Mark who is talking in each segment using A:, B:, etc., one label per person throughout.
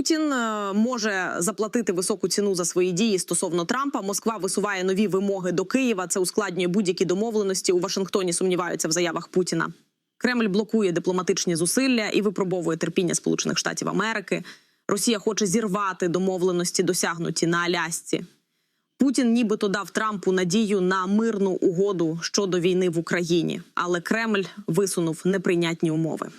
A: Путін е, може заплатити високу ціну за свої дії стосовно Трампа. Москва висуває нові вимоги до Києва. Це ускладнює будь-які домовленості. У Вашингтоні сумніваються в заявах Путіна. Кремль блокує дипломатичні зусилля і випробовує терпіння Сполучених Штатів Америки. Росія хоче зірвати домовленості, досягнуті на Алясці. Путін нібито дав Трампу надію на мирну угоду щодо війни в Україні, але Кремль висунув неприйнятні умови.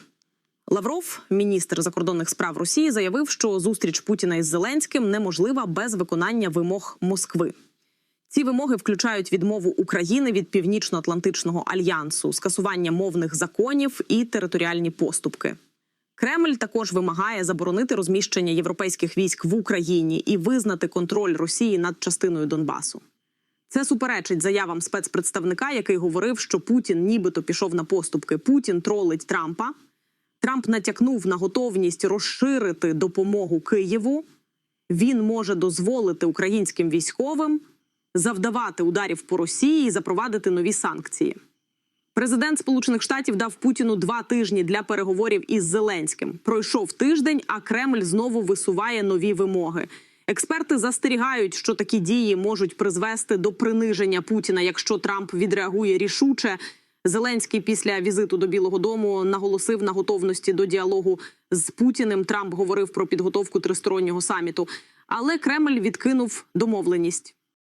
A: Лавров, міністр закордонних справ Росії, заявив, що зустріч Путіна із Зеленським неможлива без виконання вимог Москви. Ці вимоги включають відмову України від Північно-Атлантичного альянсу, скасування мовних законів і територіальні поступки. Кремль також вимагає заборонити розміщення європейських військ в Україні і визнати контроль Росії над частиною Донбасу. Це суперечить заявам спецпредставника, який говорив, що Путін нібито пішов на поступки. Путін тролить Трампа. Трамп натякнув на готовність розширити допомогу Києву. Він може дозволити українським військовим завдавати ударів по Росії і запровадити нові санкції. Президент Сполучених Штатів дав Путіну два тижні для переговорів із Зеленським. Пройшов тиждень, а Кремль знову висуває нові вимоги. Експерти застерігають, що такі дії можуть призвести до приниження Путіна, якщо Трамп відреагує рішуче. Зеленський після візиту до Білого Дому наголосив на готовності до діалогу з Путіним. Трамп говорив про підготовку тристороннього саміту, але Кремль відкинув домовленість.